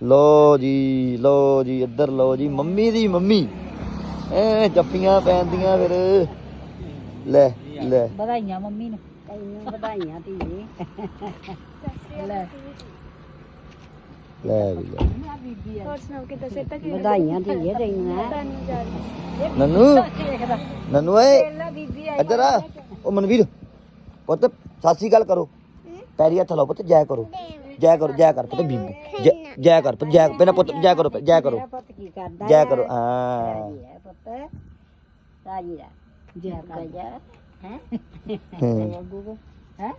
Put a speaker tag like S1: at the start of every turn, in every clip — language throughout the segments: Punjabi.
S1: ਲੋ ਜੀ ਲੋ ਜੀ ਇੱਧਰ ਲੋ ਜੀ ਮੰਮੀ ਦੀ ਮੰਮੀ। ਐ ਜੱਫੀਆਂ ਪੈਂਦੀਆਂ ਫਿਰ। ਲੈ ਲੈ।
S2: ਵਧਾਈਆਂ ਮੰਮੀ ਨੂੰ। ਤੈਨੂੰ ਵਧਾਈਆਂ ਧੀਏ ਲੈ
S1: ਲੈ ਵੀ ਲੈ।
S3: ਹੋਰ ਸੁਣਾਓ ਕਿੱਦਾਂ ਸੇ ਤੱਕ
S2: ਵਧਾਈਆਂ ਧੀਏ ਤੈਨੂੰ ਹੈ
S1: ਨਨੂ ਨਨੂ ਏ
S3: ਪਹਿਲਾਂ ਬੀਬੀ
S1: ਇੱਧਰ ਆ। ਉਹ ਮਨਵੀਰ ਪੁੱਤ ਸ੍ਰੀ ਅਕਾਲ ਕਰੋ। ਪੈਰੀ ਹੱਥ ਲਾਓ ਪੁੱਤ ਜੈ ਕਰੋ। ਜੈ ਕਰੋ ਜੈ ਕਰ ਪੁੱਤ ਬੀਬੀ। ਜੈ- ਕਰ ਪੁੱਤ ਜੈ ਪਹਿਲਾਂ ਪੁੱਤ ਜੈ ਕਰੋ ਜੈ ਕਰੋ।
S2: ਮੇਰਾ ਪੁੱਤ ਕੀ ਕਰਦਾ
S1: ਜੈ? ਕਰੋ ਹਾਂ।
S2: ਰਾਜੀ ਹੈ ਪੁੱਤ। ਰਾਜੀ ਦਾ ਜੈ ਕਰ। ਜਾ। ਹੈ?
S1: ਹੂੰ,
S2: ਗੁੱਗੂ ਹੈ?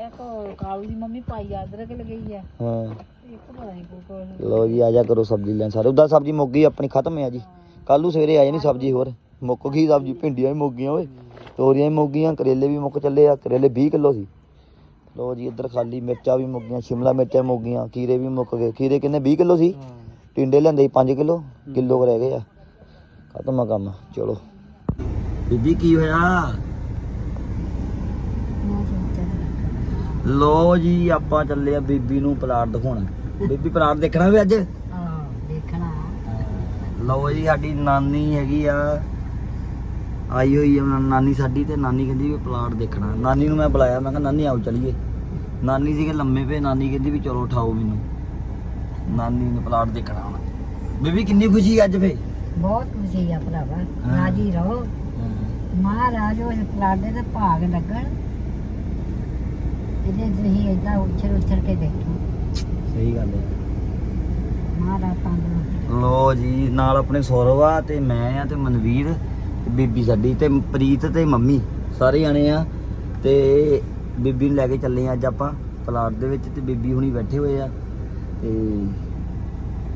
S2: ਇਹ ਕੋ ਕਾਲੂ ਦੀ ਮੰਮੀ ਪਾਈ ਅਦਰਕ ਲਗਈ ਹੈ।
S1: ਹਾਂ।
S2: ਇੱਕ ਪਤਾ ਨਹੀਂ ਕੋ ਕੋ
S1: ਲੋ ਜੀ ਆ ਜਾ ਕਰੋ ਸਬਜ਼ੀ ਲੈਣ। ਸਾਰੇ ਉਦਾਂ ਸਬਜ਼ੀ ਮੁੱਕ ਗਈ ਆਪਣੀ ਖਤਮ ਹੈ ਜੀ। ਕੱਲ ਨੂੰ ਸਵੇਰੇ ਆ ਜਾਣੀ ਸਬਜ਼ੀ ਹੋਰ। ਮੁੱਕ ਗਈ ਸਬਜ਼ੀ ਭਿੰਡੀਆਂ ਵੀ ਮੁੱਕ ਗਈਆਂ ਓਏ। ਤੋਰੀਆਂ ਵੀ ਮੁੱਕ ਗਈਆਂ ਕਰੇਲੇ ਵੀ ਮੁੱਕ ਚੱਲੇ ਆ। ਕਰੇਲੇ 20 ਕਿਲੋ ਸੀ। ਲੋ ਜੀ ਇੱਧਰ ਖਾਲੀ ਮਿਰਚਾਂ ਵੀ ਮੁੱਕ ਗਈਆਂ ਸ਼ਿਮਲਾ ਮਿਰਚਾਂ ਮੁੱਕ ਗਈਆਂ ਖੀਰੇ ਵੀ ਮੁੱਕ ਗਏ। ਖੀਰੇ ਕਿੰਨੇ? 20 ਕਿਲੋ ਸੀ? ਟਿੰਡੇ ਲੈਂਦੇ ਸੀ 5 ਕਿਲੋ? ਕਿਲੋ ਰਹਿ ਗਏ ਆ। ਖਤਮ ਆ ਕੰਮ ਚਲੋ। ਬੀਬੀ ਕੀ ਹੋਇਆ? ਲੋ ਜੀ ਆਪਾਂ ਚੱਲੇ ਆ ਬੀਬੀ ਨੂੰ ਪਲਾਟ ਦਿਖਾਉਣਾ। ਬੀਬੀ ਪਲਾਟ ਦੇਖਣਾ ਵੀ ਅੱਜ?
S2: ਹਾਂ ਦੇਖਣਾ।
S1: ਲਓ ਜੀ ਸਾਡੀ ਨਾਨੀ ਹੈਗੀ ਆ। ਆਈ ਹੋਈ ਆ ਨਾਨੀ ਸਾਡੀ ਤੇ ਨਾਨੀ ਕਹਿੰਦੀ ਵੀ ਪਲਾਟ ਦੇਖਣਾ। ਨਾਨੀ ਨੂੰ ਮੈਂ ਬੁਲਾਇਆ ਮੈਂ ਕਿਹਾ ਨਾਨੀ ਆਓ ਚਲੀਏ। ਨਾਨੀ ਸੀਗੇ ਲੰਮੇ ਪਏ ਨਾਨੀ ਕਹਿੰਦੀ ਵੀ ਚਲੋ ਉਠਾਓ ਮੈਨੂੰ। ਨਾਨੀ ਨੇ ਪਲਾਟ ਦੇਖਣਾ ਹੁਣ। ਬੀਬੀ ਕਿੰਨੀ ਖੁਸ਼ੀ ਅੱਜ ਫੇ
S2: ਬਹੁਤ ਖੁਸ਼ੀ ਆ ਭਰਾਵਾ।
S1: ਹਾਂ।
S2: ਰਾਜੀ ਰਹੋ। ਮਹਾਰਾਜ ਉਹ ਪਲਾਡੇ ਦੇ ਭਾਗ ਲੱਗਣ। ਇਹਦੇ ਤੁਸੀਂ ਏਦਾਂ ਉੱਛਰ ਉੱਛਰ ਕੇ ਦੇਖੋ
S1: ਸਹੀ ਗੱਲ ਹੈ।
S2: ਮਹਾਰਾਜ ਤੰਦਰੁਸਤ
S1: ਲੋ ਜੀ ਨਾਲ ਆਪਣੇ ਸੌਰਵ ਆ ਤੇ ਮੈਂ ਆ ਤੇ ਮਨਵੀਰ ਤੇ ਬੀਬੀ ਸਾਡੀ ਤੇ ਪ੍ਰੀਤ ਤੇ ਮੰਮੀ। ਸਾਰੇ ਜਾਣੇ ਆ ਤੇ ਬੀਬੀ ਨੂੰ ਲੈ ਕੇ ਚੱਲੇ ਆ ਅੱਜ ਆਪਾਂ ਪਲਾਟ ਦੇ ਵਿੱਚ ਤੇ ਬੀਬੀ ਹੁਣੀ ਬੈਠੇ ਹੋਏ ਆ। ਤੇ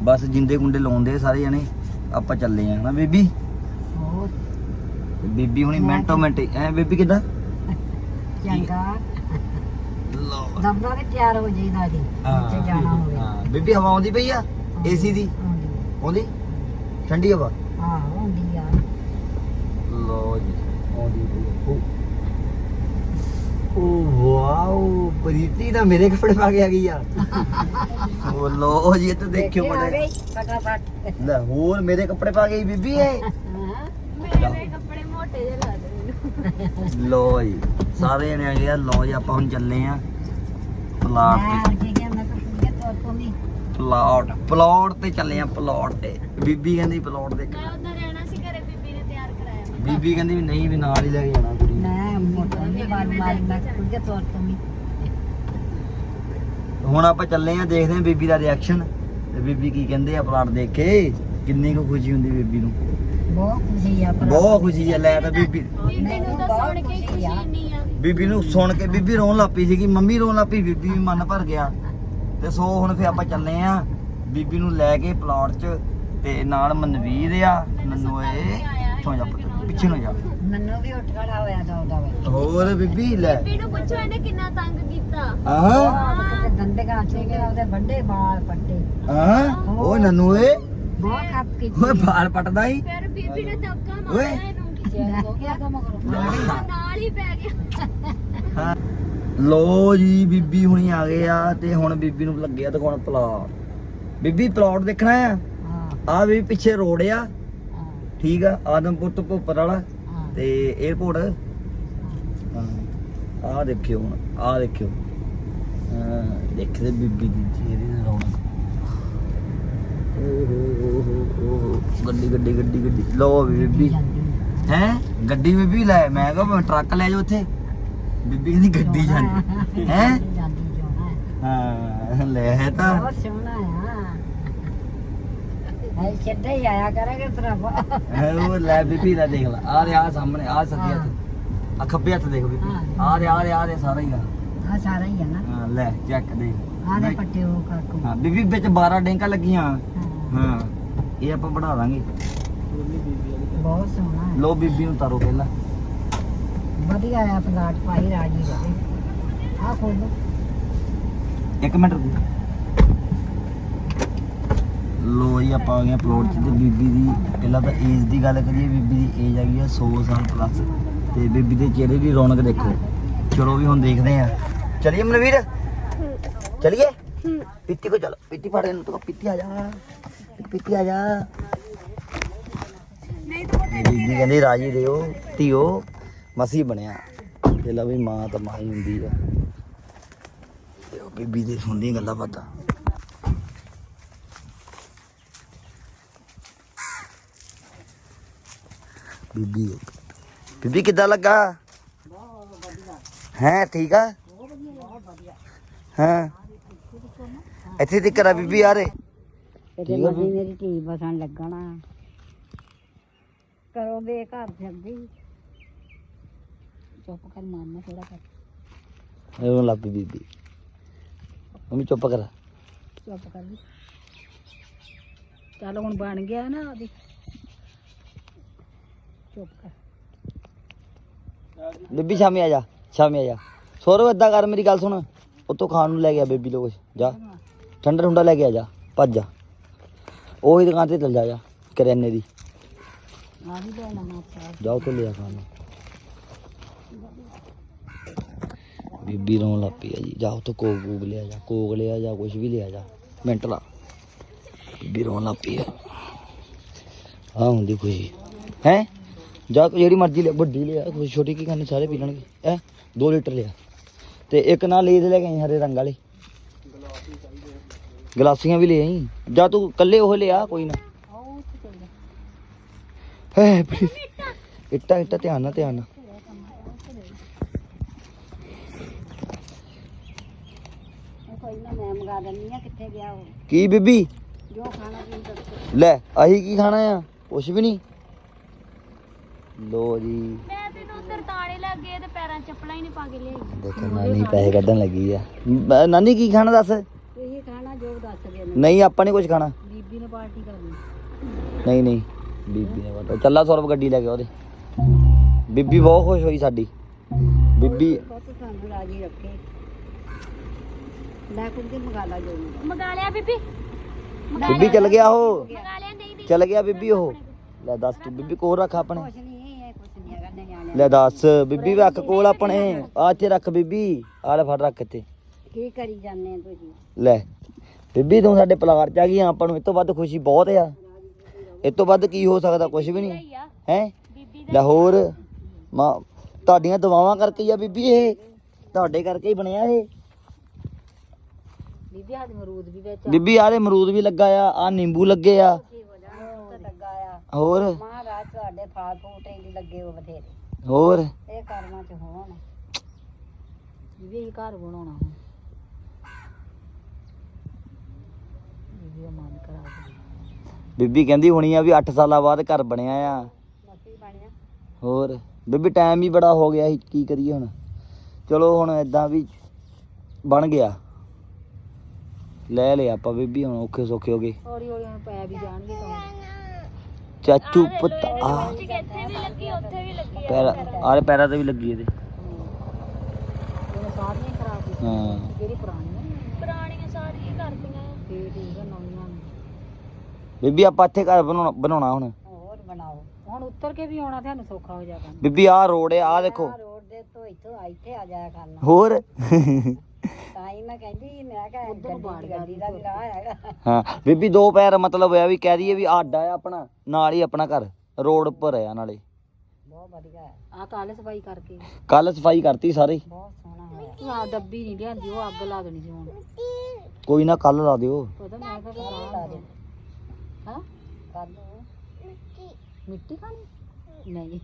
S1: ਬਸ ਜਿੰਦੇ ਗੁੰਡੇ ਲਾਉਂਦੇ ਸਾਰੇ ਜਾਣੇ ਆਪਾਂ ਚੱਲੇ ਆ ਹਨਾ ਬੀਬੀ? ਬੀਬੀ ਹੁਣੀ ਮਿੰਟੋ ਮਿੰਟ ਐ ਬੀਬੀ ਕਿਦਾਂ?
S2: ਚੰਗਾ।
S1: ਲੋ
S2: ਦਬਦਾ ਵੀ ਤਿਆਰ ਹੋ ਜਾਈਦਾ ਜੀ ਉੱਥੇ ਜਾਣਾ ਹੋਵੇ।
S1: ਹਾਂ ਬੀਬੀ ਹਵਾ ਆਉਂਦੀ ਪਈ ਆ? ਏਸੀ ਦੀ?
S2: ਆਉਂਦੀ।
S1: ਠੰਡੀ ਹਵਾ?
S2: ਹਾਂ ਆਉਂਦੀ ਆ।
S1: ਲੋ ਜੀ ਆਉਂਦੀ ਪਈ। ਉਹ ਵਾਓ ਪ੍ਰੀਤੀ ਤਾਂ ਮੇਰੇ ਕੱਪੜੇ ਪਾ ਕੇ ਆ ਗਈ ਆ ਉਹ ਲੋ ਜੀ ਇਹ ਤਾਂ ਦੇਖਿਓ ਬੜੇ।
S2: ਫਟਾਫਟ।
S1: ਲੈ ਹੋਰ ਮੇਰੇ ਕੱਪੜੇ ਪਾ ਕੇ ਆਈ ਬੀਬੀ ਇਹ?
S3: ਮੇਰੇ ਕੱਪੜੇ ਮੋਟੇ ਜਿਹੇ ਲੱਗਦੇ ਮੈਨੂੰ।
S1: ਲੋ ਜੀ ਸਾਰੇ ਜਣੇ ਆ ਗਏ ਆ। ਲੋ ਜੀ ਆਪਾਂ ਹੁਣ ਚੱਲੇ ਆ। ਪਲਾਟ ਤੇ। ਪਲਾਟ ਪਲਾਟ ਤੇ ਚੱਲੇ ਆ ਪਲਾਟ ਤੇ। ਬੀਬੀ ਕਹਿੰਦੀ ਪਲਾਟ ਦੇ
S3: ਮੈਂ ਉਧਰ ਰਹਿਣਾ ਸੀ ਘਰੇ ਬੀਬੀ ਨੇ ਤਿਆਰ ਕਰਾਇਆ। ਮੈਂ
S1: ਬੀਬੀ ਕਹਿੰਦੀ ਵੀ ਨਹੀਂ ਵੀ ਨਾਲ ਹੀ ਲੈ ਕੇ ਜਾਣਾ ਕੁੜੀ। ਹੁਣ ਆਪਾਂ ਚੱਲੇ ਆ ਦੇਖਦੇ ਆ ਬੀਬੀ ਦਾ ਰਿਐਕਸ਼ਨ ਤੇ ਬੀਬੀ ਕੀ ਕਹਿੰਦੇ ਆ ਪਲਾਟ ਦੇਖ ਕੇ? ਕਿੰਨੀ ਕੁ ਖੁਸ਼ੀ ਹੁੰਦੀ ਬੀਬੀ ਨੂੰ।
S2: ਬਹੁਤ ਖੁਸ਼ੀ ਆ
S1: ਬਹੁਤ ਖੁਸ਼ੀ ਆ ਲੈ ਤਾਂ ਬੀਬੀ।
S3: ਬੀਬੀ ਨੂੰ ਤਾਂ ਸੁਣ ਕੇ ਖੁਸ਼ੀ ਨਹੀਂ ਆ।
S1: ਬੀਬੀ ਨੂੰ ਸੁਣ ਕੇ ਬੀਬੀ ਰੋਣ ਲੱਪੀ ਸੀਗੀ। ਮੰਮੀ ਰੋਣ ਲੱਪੀ ਬੀਬੀ ਵੀ ਮਨ ਭਰ ਗਿਆ। ਤੇ ਸੋ ਹੁਣ ਫੇ ਆਪਾਂ ਚੱਲੇ ਆ ਬੀਬੀ ਨੂੰ ਲੈ ਕੇ ਪਲਾਟ 'ਚ। ਤੇ ਨਾਲ ਮਨਵੀਰ ਆ। ਨੰਨੂ ਏ ਇੱਥੋਂ ਜਾ ਪੁੱਤ, ਪਿੱਛੇ ਨੂੰ ਜਾ।
S2: ਮੈਨੂੰ ਵੀ ਉੱਠ ਖੜਾ ਹੋਇਆ ਦਾ ਉਹਦਾ ਵੇ।
S1: ਹੋਰ ਬੀਬੀ ਲੈ।
S3: ਬੀਬੀ ਨੂੰ ਪੁੱਛੋ ਇਹਨੇ ਕਿੰਨਾ ਤੰਗ ਕੀਤਾ।
S1: ਆਹਾਂ।
S2: ਆਹ ਦੰਦੇ ਗਾਂਚੇ ਕੇ ਉਹਦੇ ਵੱਡੇ ਬਾਲ ਪੱਟੇ।
S1: ਆਹਾਂ ਓ ਨੰਨੂ ਏ।
S2: ਬਹੁਤ ਖੱਪ
S1: ਓਏ
S2: ਕੀਤੀ
S1: ਬਾਲ ਪਟਦਾ ਹੀ
S3: ਫਿਰ ਬੀਬੀ ਨੇ ਧੱਕਾ
S1: ਓਏ।
S3: ਮਾਰਿਆ ਇਹਨੂੰ
S2: ਦੇਖਿਆ ਕੰਮ ਕਰੋ
S3: ਉਹ ਨਾਲ ਹੀ ਪੈ ਗਿਆ।
S1: ਲੋ ਜੀ ਬੀਬੀ ਹੁਣੀ ਆ ਗਏ ਆ ਤੇ ਹੁਣ ਬੀਬੀ ਨੂੰ ਲੱਗਿਆ ਦਿਖਾਉਣ ਪਲਾਟ। ਬੀਬੀ ਪਲਾਟ ਦੇਖਣਾ ਆ?
S2: ਹਾਂ।
S1: ਆ ਵੀ ਪਿੱਛੇ ਰੋਡ ਆ।
S2: ਹਾਂ।
S1: ਠੀਕ ਆ ਆਦਮਪੁਰ ਤੋਂ ਭੋਪਰ ਵਾਲਾ।
S2: ਹਾਂ
S1: ਤੇ 에어ਪੋਰਟ ਹਾਂ। ਆ ਦੇਖਿਓ ਹੁਣ ਆ ਦੇਖਿਓ। ਦੇਖਦੇ ਬੀਬੀ ਦੀ ਚਿਹਰੇ ਦੀ ਰੌਣਕ। ਗੱਡੀ ਗੱਡੀ ਗੱਡੀ ਗੱਡੀ। ਲੋ ਬੀਬੀ। ਹੈ? ਗੱਡੀ ਬੀਬੀ ਲੈ ਮੈਂ ਕਿਹਾ ਮੈਂ ਟਰੱਕ ਲੈ ਜਾ ਉੱਥੇ। ਬੀਬੀ ਕਹਿੰਦੀ ਗੱਡੀ ਜਾਂਦੀ। ਹੈ।
S2: ਹੈ?
S1: ਹਾਂ ਲੈ ਹੈ ਤਾਂ।
S2: ਬਹੁਤ ਸੋਹਣਾ। ਐ ਛੱਡੇ ਹੀ ਆਇਆ ਕਰਾਂਗੇ ਭਰਾਵਾ।
S1: ਹੈ ਉਹ ਲੈ ਬੀਬੀ ਲੈ ਦੇਖ ਲੈ ਆ ਰਿਹਾ ਸਾਹਮਣੇ ਆ ਸੱਜੇ ਹੱਥ। ਆ ਖੱਬੇ ਹੱਥ ਦੇਖ ਬੀਬੀ।
S2: ਹਾਂ।
S1: ਆ ਰਿਹਾ ਆ ਰਿਹਾ ਆ ਰਿਹਾ ਸਾਰਾ ਹੀ ਆ।
S2: ਆ ਸਾਰਾ ਹੀ ਆ ਨਾ।
S1: ਹਾਂ ਲੈ ਚੈੱਕ ਦੇ
S2: ਆ ਦੇ ਪੱਟੇ ਉਹ ਕਾਕੂ।
S1: ਹਾਂ ਬੀਬੀ ਵਿੱਚ 12 ਡੈਂਕਾਂ ਲੱਗੀਆਂ।
S2: ਹਾਂ,
S1: ਹਾਂ ਇਹ ਆਪਾਂ ਬਣਾ ਦਾਂਗੇ।
S2: ਬਹੁਤ ਸੋਹਣਾ ਹੈ।
S1: ਲੋ ਬੀਬੀ ਨੂੰ ਤਾਰੋ ਪਹਿਲਾਂ।
S2: ਵਧੀਆ ਆ ਪਲਾਟ ਪਾਈ ਰਾਜੀ ਰਹੇ ਆ ਖੋਲੋ
S1: ਇੱਕ ਮਿੰਟ ਰੁਕੋ। ਲੋ ਜੀ ਆਪਾਂ ਆ ਗਏ ਪਲੋਟ 'ਚ ਤੇ ਬੀਬੀ ਦੀ ਪਹਿਲਾਂ ਤਾਂ ਏਜ ਦੀ ਗੱਲ ਕਰੀਏ ਬੀਬੀ ਦੀ ਏਜ ਹੈਗੀ ਆ 100 ਸਾਲ ਪਲੱਸ ਤੇ ਬੀਬੀ ਦੇ ਚਿਹਰੇ ਦੀ ਰੌਣਕ ਦੇਖੋ। ਚਲੋ ਵੀ ਹੁਣ ਦੇਖਦੇ ਆ ਚਲਿਏ ਮਨਵੀਰ? ਚਲਿਏ? ਪਿੱਤੀ ਕੋ ਚੱਲ ਪਿੱਤੀ ਫੜ ਇਹਨੂੰ ਤੂੰ ਪਿੱਤੀ ਆ ਜਾ ਪਿੱਤੀ ਆ ਜਾ।
S3: ਨਹੀਂ ਤਾਂ
S1: ਬੀਬੀ ਕਹਿੰਦੀ ਰਾਜੀ ਦਿਓ ਧੀਓ ਮਸੀ ਬਣਿਆ। ਤੇ ਵੀ ਮਾਂ ਤਾਂ ਮਾਂ ਹੀ ਹੁੰਦੀ ਆ। ਬੀਬੀ ਦੇ ਸੁਣਦੀ ਗੱਲਾਂ ਬਾਤਾਂ। ਬੀਬੀ ਬੀਬੀ ਕਿੱਦਾਂ ਲੱਗਾ? ਹੈ ਠੀਕ ਆ? ਹਾਂ? ਇੱਥੇ ਤੇ ਕਰਾ ਬੀਬੀ ਆ ਰੇ
S2: ਤੇ ਮਰਜ਼ੀ ਮੇਰੀ ਧੀ ਬਸਣ ਲੱਗਣਾ। ਕਰੋ ਦੇ ਘਰ ਫਿਰਦੀ। ਚੁੱਪ ਕਰ ਮਾਰਨਾ ਥੋੜਾ ਕਰ।
S1: ਇਹ ਲੱਭ ਬੀਬੀ। ਮੰਮੀ ਚੁੱਪ ਕਰ।
S2: ਚੁੱਪ ਕਰ ਚੱਲ ਹੁਣ ਬਣ ਗਿਆ ਨਾ ਆਦੀ ਚੁੱਪ ਕਰ
S1: ਬੀਬੀ, ਸ਼ਾਮੀ ਆ ਜਾ, ਸ਼ਾਮੀ ਆ ਜਾ। ਸੋਰੋ ਏਦਾਂ ਕਰ, ਮੇਰੀ ਗੱਲ ਸੁਣ। ਉੱਤੋਂ ਖਾਣ ਨੂੰ ਲੈ ਗਿਆ ਬੇਬੀ ਲੋ ਕੁਛ ਜਾ। ਠੰਡਾ ਠੰਡਾ ਲੈ ਕੇ ਆ ਜਾ, ਭੱਜ ਜਾ। ਉਹੀ ਦੁਕਾਨ ਤੇ ਚੱਲ ਜਾ ਜਾ, ਕਰਿਆਨੇ ਦੀ।
S2: ਆ ਵੀ ਲੈਣਾ ਮਾਪਾ
S1: ਜਾ ਉੱਥੋਂ ਲਿਆ ਖਾਣ ਨੂੰ। ਬੀਬੀ ਰੋਣ ਲੱਗ ਪਈ ਆ ਜੀ। ਜਾ ਉੱਥੋਂ ਕੋਕ ਕੂਕ ਲਿਆ ਜਾ, ਕੋਕ ਲਿਆ ਜਾ, ਕੁਛ ਵੀ ਲਿਆ ਜਾ। ਮਿੰਟ ਲਾ। ਬੀਬੀ ਰੋਣ ਲੱਗ ਪਈ ਆ। ਆ ਹੁੰਦੀ ਕੋਈ, ਹੈ? ਜਾ ਕੋਈ ਜਿਹੜੀ ਮਰਜ਼ੀ ਲੈ ਵੱਡੀ ਲਿਆ ਕੋਈ ਛੋਟੀ ਕੀ ਕਰਨੀ ਸਾਰੇ ਪੀ ਲੈਣਗੇ। ਹੈ? 2 ਲੀਟਰ ਲਿਆ। ਤੇ ਇੱਕ ਨਾਲ ਲੇਜ਼ ਲੈ ਕੇ ਆਈ ਹਰੇ ਰੰਗ ਵਾਲੇ। ਗਲਾਸੀਆਂ ਵੀ ਲੈ ਆਈ। ਜਾ ਤੂੰ ਕੱਲੇ ਉਹ ਲਿਆ ਕੋਈ ਨਾ। ਹੈ ਪਲੀਜ਼ ਇੱਟਾ ਇੱਟਾ ਧਿਆਨ ਨਾਲ ਧਿਆਨ ਨਾਲ।
S2: ਉਹ ਕੋਈ ਨਾ ਮੈਂ ਮੰਗਾ ਦਿੰਦੀ ਆ ਕਿੱਥੇ ਗਿਆ ਉਹ।
S1: ਕੀ ਬੀਬੀ?
S2: ਜੋ ਖਾਣਾ
S1: ਲੈ ਅਹੀ ਕੀ ਖਾਣਾ ਆ? ਕੁਛ ਵੀ ਨਹੀਂ। ਲੋ ਜੀ।
S3: ਮੈਂ ਤੈਨੂੰ ਉੱਧਰ ਤਾਣੇ ਲੱਗ ਗਏ ਤੇ ਪੈਰਾਂ 'ਚ ਚੱਪਲਾਂ ਹੀ ਨਹੀਂ ਪਾ ਕੇ ਲਿਆਈ।
S1: ਦੇਖੋ ਨਾਨੀ ਪੈਸੇ ਕੱਢਣ ਲੱਗੀ ਆ। ਮ- ਨਾਨੀ ਕੀ ਖਾਣਾ ਦੱਸ?
S2: ਤੁਸੀਂ ਖਾਣਾ ਜੋ ਦੱਸ ਦੇ
S1: ਨਹੀਂ ਆਪਾਂ ਨੇ ਕੁਝ ਖਾਣਾ।
S2: ਬੀਬੀ ਨੇ ਪਾਰਟੀ ਕਰਨੀ।
S1: ਨਹੀਂ ਨਹੀਂ। ਬੀਬੀ ਨੇ ਬਤਾ ਚੱਲਾ ਸੌਰਵ ਗੱਡੀ ਲੈ ਕੇ ਉਹਦੇ। ਬੀਬੀ ਬਹੁਤ ਖੁਸ਼ ਹੋਈ ਸਾਡੀ। ਬੀਬੀ
S2: ਬਹੁਤ ਸਾਨੂੰ ਰਾਜੀ ਰੱਖੇ। ਲੈ ਕੁਝ ਮੰਗਾ ਲਾ ਜੋ। ਵੀ
S3: ਮੰਗਾ ਲਿਆ ਬੀਬੀ?
S1: ਬੀਬੀ ਚੱਲ ਗਿਆ ਉਹ।
S3: ਮੰਗਾ ਲਿਆ ਨਹੀਂ ਨਹੀਂ।
S1: ਚੱਲ ਗਿਆ ਬੀਬੀ ਉਹ। ਲੈ ਦੱਸ ਤੂੰ ਬੀਬੀ ਕੋਲ ਰੱਖ ਆਪਣੇ।
S2: ਨਹੀਂ ਇਹ ਕੁਛ ਨਹੀਂ ਹੈਗਾ ਨਿਆਣਿਆਂ
S1: ਲੈ ਦੱਸ ਬੀਬੀ ਰੱਖ ਕੋਲ ਆਪਣੇ। ਆ ਇੱਥੇ ਰੱਖ ਬੀਬੀ। ਆ ਲੈ ਫੜ ਰੱਖ ਇੱਥੇ।
S2: ਕੀ ਕਰੀ ਜਾਂਦੇ ਆ ਤੁਸੀਂ?
S1: ਲੈ ਬੀਬੀ ਤੂੰ ਸਾਡੇ ਪਲਾਟ ਚ ਆ ਗਈ ਆਪਾਂ ਨੂੰ ਇਹ ਤੋਂ ਵੱਧ ਖੁਸ਼ੀ ਬਹੁਤ ਆ। ਇਹ ਤੋਂ ਵੱਧ ਕੀ ਹੋ ਸਕਦਾ ਕੁਝ ਵੀ ਨਹੀਂ।
S3: ਹੀ?
S1: ਲੈ ਹੋਰ ਮਾਂ ਤੁਹਾਡੀਆਂ ਦੁਆਵਾਂ ਕਰਕੇ ਹੀ ਆ ਬੀਬੀ ਇਹ। ਤੁਹਾਡੇ ਕਰਕੇ ਹੀ ਬਣਿਆ ਇਹ।
S2: ਬੀਬੀ ਹੱਥ ਮਰੂਦ ਵੀ ਵਿੱਚ
S1: ਬੀਬੀ ਆਰੇ ਅਮਰੂਦ ਵੀ ਲੱਗਾ ਆ ਆ ਨਿੰਬੂ ਲੱਗੇ ਆ।
S2: ਤੇ
S1: ਹੋਰ?
S2: ਮਹਾਰਾਜ ਤੁਹਾਡੇ ਫਲ ਫੂਟ ਲੱਗੇ ਹੋ ਬਥੇਰੇ।
S1: ਹੋਰ?
S2: ਇਹ ਕਰਮਾਂ ਚ ਹੋਣ। ਇਹ ਘਰ ਬਣਾਉਣਾ ਹੁਣ। ਬੀਬੀ ਦਾ ਮਨ ਕਰਾ
S1: ਬੀਬੀ ਕਹਿੰਦੀ ਹੋਣੀ ਆ ਵੀ 8 ਸਾਲਾਂ ਬਾਅਦ ਘਰ ਬਣਿਆ ਆ।
S2: ਮਸੀ ਬਣਿਆ।
S1: ਹੋਰ? ਬੀਬੀ ਟਾਈਮ ਹੀ ਬੜਾ ਹੋ ਗਿਆ ਸੀ ਕੀ ਕਰੀਏ ਹੁਣ? ਚਲੋ ਹੁਣ ਇਦਾਂ ਵੀ ਬਣ ਗਿਆ। ਲੈ ਲਿਆ ਆਪਾਂ ਬੀਬੀ ਹੁਣ ਔਖੇ ਸੌਖੇ ਹੋ ਗਏ।
S2: ਹੌਲੀ ਹੌਲੀ ਹੁਣ ਪੈ ਵੀ ਜਾਣਗੇ ਕੰਮ।
S1: ਚਾਚੂ ਪੁੱਤ ਆ
S3: ਠੀਕ ਇੱਥੇ ਵੀ ਲੱਗੀ ਉੱਥੇ ਵੀ ਲੱਗੀ ਆ
S1: ਪੈਰ ਆਰੇ ਪੈਰਾਂ ਤੇ ਵੀ ਲੱਗੀ ਇਹਦੇ।
S2: ਇਹ ਸਾਰੀਆਂ ਹੀ ਖਰਾਬ ਕੀਤੀਆਂ।
S1: ਹਾਂ।
S2: ਜਿਹੜੀ ਪੁਰਾਣੀਆਂ ਨੇ,
S3: ਪੁਰਾਣੀਆਂ ਸਾਰੀਆਂ ਕਰਦੀਆਂ
S2: ਤੇ ਠੀਕ ਆ ਨਵੀਆਂ ਨੇ।
S1: ਬੀਬੀ ਆਪਾਂ ਇੱਥੇ ਘਰ ਬਣਾਉਣਾ ਬਣਾਉਣਾ ਹੁਣ।
S2: ਹੋਰ ਬਣਾਓ। ਹੁਣ ਉੱਤਰ ਕੇ ਵੀ ਆਉਣਾ ਤੁਹਾਨੂੰ ਸੌਖਾ ਹੋ ਜਾਗਾ
S1: ਬੀਬੀ ਆਹ ਰੋਡ ਆ ਆਹ ਦੇਖੋ।
S2: ਰੋਡ ਦੇ ਤੋਂ ਇੱਥੋਂ ਆ ਇੱਥੇ ਆ ਜਾਇਆ ਕਰਨਾ।
S1: ਹੋਰ?
S2: ਤਾਂ ਹੀ ਮੈਂ ਕਹਿੰਦੀ ਮੈਂ ਕਿਹਾ ਗੱਡੀ ਗੱਡੀ ਦਾ ਵੀ ਰਾਹ ਹੈਗਾ।
S1: ਹਾਂ ਬੀਬੀ ਦੋ ਪੈਰ ਮਤਲਬ ਹੋਇਆ ਵੀ ਕਹਿ ਦਈਏ ਵੀ ਆਡਾ ਆ ਆਪਣਾ ਨਾਲ ਹੀ ਆਪਣਾ ਘਰ ਰੋਡ ਉੱਪਰ ਆ ਨਾਲੇ।
S2: ਬਹੁਤ ਵਧੀਆ ਆ ਕੱਲ ਸਫ਼ਾਈ ਕਰਕੇ।
S1: ਕੱਲ ਸਫ਼ਾਈ ਕਰਤੀ ਸਾਰੀ।
S2: ਬਹੁਤ ਸੋਹਣਾ ਹੋਇਆ। ਆ ਡੱਬੀ ਨਹੀਂ ਲਿਆਂਦੀ ਉਹ ਅੱਗ ਲਾ ਦੇਣੀ ਸੀ ਹੁਣ।
S1: ਕੋਈ ਨਾ ਕੱਲ ਲਾ ਦਿਓ।
S2: ਪਤਾ ਮੈਂ ਕਿਹਾ ਲਾ ਦੇ ਹਾਂ। ਕੱਲ ਮਿੱਟੀ ਖਾਣੀ? ਨਹੀਂ।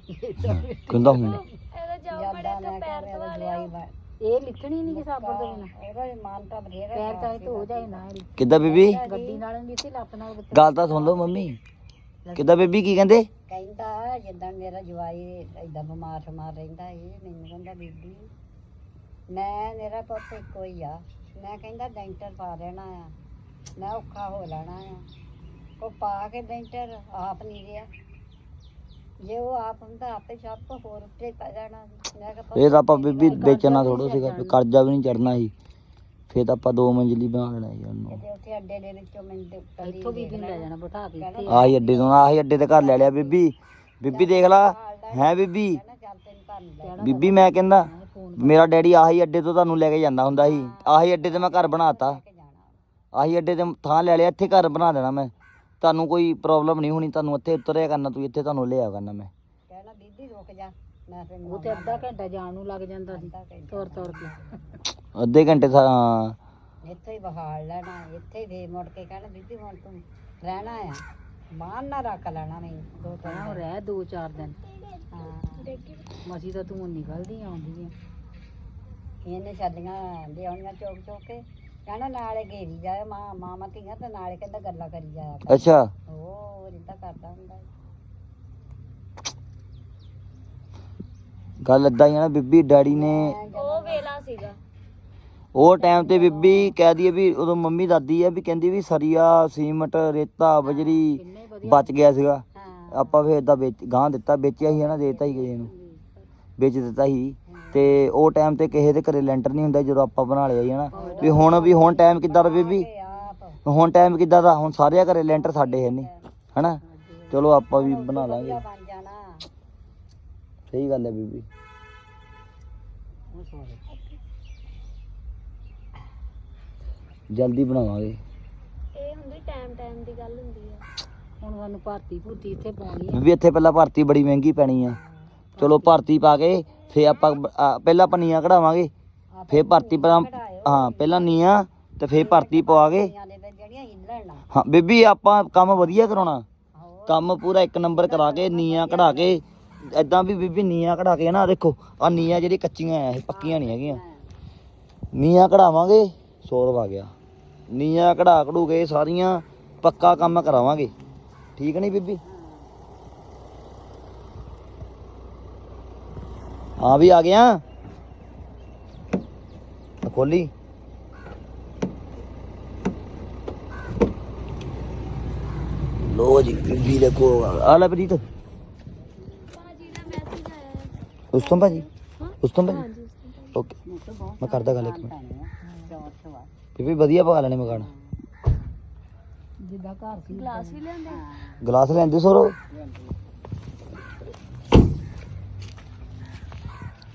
S1: ਕਹਿੰਦਾ ਹੁਣ।
S3: ਇਹਦਾ ਜਾਓ ਬੜੇ
S2: ਯਾਦਾਂ ਮੈਂ ਕਹਿ ਰਿਹਾ ਜਵਾਈ ਬਾ ਇਹ ਲਿਖਣੀ ਨਹੀਂ ਕਿ ਸਾਬਰ ਤੋਂ ਬਿਨਾ।
S3: ਉਹਦਾ ਮਾਨ ਤਾਂ ਬਥੇਰਾ
S2: ਪੈਰ ਚਾਹੇ ਧੋ ਜਾਏ ਨਾ ਇਹਦੀ।
S1: ਕਿੱਦਾਂ ਬੀਬੀ?
S2: ਗੱਡੀ ਨਾਲ ਨਹੀਂ ਸੀ ਲੱਤ ਨਾਲ ਬੱਚਾ
S1: ਗੱਲ ਤਾਂ ਸੁਣ ਲਓ ਮੰਮੀ। ਕਿੱਦਾਂ ਬੀਬੀ ਕੀ ਕਹਿੰਦੇ?
S2: ਕਹਿੰਦਾ ਜਿੱਦਾਂ ਮੇਰਾ ਜਵਾਈ ਏਦਾਂ ਬਿਮਾਰ ਸ਼ਮਾਰ ਰਹਿੰਦਾ ਇਹ ਮੈਨੂੰ ਕਹਿੰਦਾ ਬੀਬੀ ਮੈਂ ਮੇਰਾ ਪੁੱਤ ਇੱਕੋ ਹੀ ਆ। ਮੈਂ ਕਹਿੰਦਾ ਡੈਂਟਰ ਪਾ ਲੈਣਾ ਆ। ਮੈਂ ਔਖਾ ਹੋ ਲੈਣਾ ਆ। ਉਹ ਪਾ ਕੇ ਡੈਂਟਰ ਆਪ ਨਹੀਂ ਗਿਆ। ਜੇ ਉਹ ਆਪ ਹੁੰਦਾ ਆਪੇ ਸਭ ਤੋਂ ਹੋਰ ਉੱਤੇ ਪੈ ਜਾਣਾ ਸੀ। ਮੈਂ ਕਿਹਾ ਪੁੱਤ
S1: ਇਹ ਤਾਂ ਆਪਾਂ ਬੀਬੀ ਵੇਚਣਾ ਥੋੜੋ ਸੀਗਾ ਵੀ ਕਰਜ਼ਾ ਵੀ ਨਹੀਂ ਚੜਨਾ ਸੀ। ਫੇਰ ਤਾਂ ਆਪਾਂ ਦੋ ਮੰਜ਼ਲੀ ਬਣਾ ਲੈਣਾ ਸੀ ਉਹਨੂੰ।
S2: ਤੇ ਉੱਥੇ ਅੱਡੇ ਦੇ ਵਿੱਚੋਂ ਮੈਨੂੰ ਤੇ ਇੱਥੋਂ ਬੀਬੀ ਨੂੰ ਲੈ ਜਾਣਾ ਬਿਠਾ ਕੇ ਇੱਥੇ
S1: ਆਹੀ ਅੱਡੇ ਤੋਂ ਆਹੀ ਅੱਡੇ ਤੇ ਘਰ ਲੈ ਲਿਆ ਬੀਬੀ। ਬੀਬੀ ਦੇਖ ਲਾ ਹੈ ਬੀਬੀ?
S2: ਨਾ ਚੱਲ ਤੈਨੂੰ ਘਰ ਨੂੰ ਲੈ ਜਾਣਾ
S1: ਬੀਬੀ ਮੈਂ ਕਹਿੰਦਾ ਮੇਰਾ ਡੈਡੀ ਆਹੀ ਅੱਡੇ ਤੋਂ ਤੁਹਾਨੂੰ ਲੈ ਕੇ ਜਾਂਦਾ ਹੁੰਦਾ ਸੀ। ਆਹੀ ਅੱਡੇ ਤੇ ਮੈਂ ਘਰ ਬਣਾਤਾ ਆਹੀ ਅੱਡੇ ਤੇ ਥਾਂ ਲੈ ਲਿਆ ਇੱਥੇ ਘਰ ਬਣਾ ਦੇਣਾ ਮੈਂ। ਤੁਹਾਨੂੰ ਕੋਈ ਪ੍ਰੋਬਲਮ ਨਹੀਂ ਹੋਣੀ ਤੁਹਾਨੂੰ ਇੱਥੇ ਉਤਰਿਆ ਕਰਨਾ ਤੂੰ ਇੱਥੇ ਤੁਹਾਨੂੰ ਲਿਆ ਕਰਨਾ ਮੈਂ।
S2: ਕਹਿਣਾ ਬੀਬੀ ਰੁਕ ਜਾ। ਮੈਂ ਫਿਰ
S4: ਉਹ ਤੇ ਅੱਧਾ ਘੰਟਾ ਜਾਣ ਨੂੰ ਲੱਗ ਜਾਂਦਾ ਸੀ। ਤੁਰ ਤੁਰ ਕੇ।
S1: ਅੱਧੇ ਘੰਟੇ ਥਾਂ
S2: ਇੱਥੇ ਹੀ ਬਹਾਲ ਲੈਣਾ ਇੱਥੇ ਹੀ ਫੇਰ ਮੁੜ ਕੇ ਕਹਿਣਾ ਬੀਬੀ ਹੁਣ ਤੂੰ ਰਹਿਣਾ ਆ। ਮਾਨ ਨਾ ਰੱਖ ਲੈਣਾ ਮੈਨੂੰ ਦੋ ਤਿੰਨ
S4: ਰਹਿ ਦੋ ਚਾਰ ਦਿਨ।
S2: ਹਾਂ।
S4: ਮਸੀ ਤਾਂ ਤੂੰ ਨਿਕਲਦੀ ਆਉਂਦੀ ਆ।
S2: ਇਹਨੇ ਛੱਲੀਆਂ ਲਿਆਉਣੀਆਂ ਚੋਕ ਚੋਕ ਕੇ। ਕਹਿਣਾ ਨਾਲੇ ਘੇਰੀ ਜਾਏ ਮਾਂ ਮਾਮਾ ਧੀਆਂ ਤੇ ਨਾਲੇ ਕਹਿੰਦਾ ਗੱਲਾਂ ਕਰੀ ਜਾਇਆ ਕਰ।
S1: ਅੱਛਾ।
S2: ਉਹ ਰਿੰਦਾ ਕਰਦਾ ਹੁੰਦਾ ਸੀ।
S1: ਗੱਲ ਏਦਾਂ ਹੀ ਆ ਨਾ ਬੀਬੀ ਡੈਡੀ ਨੇ
S3: ਉਹ ਵੇਲਾ ਸੀਗਾ।
S1: ਉਹ ਟਾਈਮ ਤੇ ਬੀਬੀ ਕਹਿ ਦਈਏ ਵੀ ਉਦੋਂ ਮੰਮੀ ਦਾਦੀ ਆ ਵੀ ਕਹਿੰਦੀ ਵੀ ਸਰੀਆ ਸੀਮਟ ਰੇਤਾ ਬਜਰੀ
S4: ਕਿੰਨੇ ਵਧੀਆ
S1: ਬਚ ਗਿਆ ਸੀਗਾ।
S2: ਹਾਂ।
S1: ਆਪਾਂ ਫੇਰ ਏਦਾਂ ਵੇਚ ਗਾਂ ਦਿੱਤਾ ਵੇਚਿਆ ਹੀ ਹੈ ਨਾ ਦੇਤਾ ਹੀ ਕਿਸੇ ਨੂੰ। ਵੇਚ ਦਿੱਤਾ ਹੀ। ਤੇ ਉਹ ਟਾਈਮ ਤੇ ਕਿਸੇ ਦੇ ਘਰੇ ਲੈਂਟਰ ਨਹੀਂ ਹੁੰਦਾ ਜਦੋਂ ਆਪਾਂ ਬਣਾ ਲਿਆ ਹੀ ਹਨਾ? ਵੀ ਹੁਣ ਵੀ ਹੁਣ ਟਾਈਮ ਕਿੱਦਾਂ ਦਾ ਬੀਬੀ ਹੁਣ ਟਾਈਮ ਕਿੱਦਾਂ ਦਾ? ਹੁਣ ਸਾਰਿਆਂ ਘਰੇ ਲੈਂਟਰ ਸਾਡੇ ਹੈ ਨਹੀਂ ਹਨਾ? ਚਲੋ ਆਪਾਂ ਵੀ ਬਣਾ ਲਾਂਗੇ। ਸਹੀ ਗੱਲ ਹੈ ਬੀਬੀ। ਜਲਦੀ ਬਣਾਵਾਂਗੇ।
S3: ਇਹ ਹੁੰਦੀ ਟਾਈਮ ਟਾਈਮ ਦੀ ਗੱਲ ਹੁੰਦੀ ਆ
S4: ਹੁਣ ਸਾਨੂੰ ਭਰਤੀ ਭੁਰਤੀ ਇੱਥੇ ਪਾਉਣੀ ਆ
S1: ਬੀਬੀ ਇੱਥੇ ਪਹਿਲਾਂ ਭਰਤੀ ਬੜੀ ਮਹਿੰਗੀ ਪੈਣੀ ਆ। ਚਲੋ ਭਰਤੀ ਪਾ ਕੇ ਫੇ ਆਪਾਂ ਆ, ਪਹਿਲਾਂ ਪਨੀਆਂ ਕਢਾਵਾਂਗੇ। ਫੇ ਭਰਤੀ ਪਾ ਹਾਂ ਪਹਿਲਾਂ ਨੀਆਂ ਤੇ ਫੇ ਭਰਤੀ ਪਵਾ ਕੇ
S2: ਧੀਆਂ ਦੇ ਵਿੱਚ ਜਿਹੜੀਆਂ ਹਿੱਲਣ ਨਾ
S1: ਹਾਂ ਬੀਬੀ ਆਪਾਂ ਕੰਮ ਵਧੀਆ ਕਰਾਉਣਾ।
S2: ਹੋਰ?
S1: ਕੰਮ ਪੂਰਾ ਇੱਕ ਨੰਬਰ ਕਰਾ ਕੇ ਨੀਆਂ ਕਢਾ ਕੇ ਐਦਾਂ ਵੀ ਬੀਬੀ ਨੀਆਂ ਕਢਾ ਕੇ ਨਾ ਦੇਖੋ ਆ ਨੀਆਂ ਜਿਹੜੀ ਕੱਚੀਆਂ ਆ ਇਹ ਪੱਕੀਆਂ ਨਹੀਂ ਹੈਗੀਆਂ। ਨੀਆਂ ਕਢਾਵਾਂਗੇ 100 ਰੁਪਾ ਗਿਆ। ਨੀਆਂ ਕਢਾ ਕਢੂ ਕੇ ਸਾਰੀਆਂ ਪੱਕਾ ਕੰਮ ਕਰਾਵਾਂਗੇ। ਠੀਕ ਨਹੀਂ ਬੀਬੀ? ਹਾਂ ਵੀ ਆ ਗਿਆ। ਖੋਲੀ। ਲੋ ਜੀ ਬੀਬੀ ਦੇ ਕੋ ਆ ਲੈ ਪ੍ਰੀਤ।
S3: ਭਾਜੀ ਦਾ ਮੈਸੇਜ ਆਇਆ ਹੈ
S1: ਉਸ ਤੋਂ ਭਾਜੀ? ਉਸ ਤੋਂ ਭਾਜੀ। ਓਕੇ। ਮੈਂ ਕਰਦਾ ਗੱਲ ਇੱਕ ਮਿੰਟ। ਬੀਬੀ ਵਧੀਆ ਪਕਾ ਲੈਣੇ ਮਕਾਨ।
S4: ਜਿੱਦਾਂ ਘਰ ਸੀ।
S3: ਗਲਾਸ ਵੀ ਲਿਆਂਦੇ।
S1: ਗਲਾਸ ਲੈਂਦੇ ਸੋਰੋ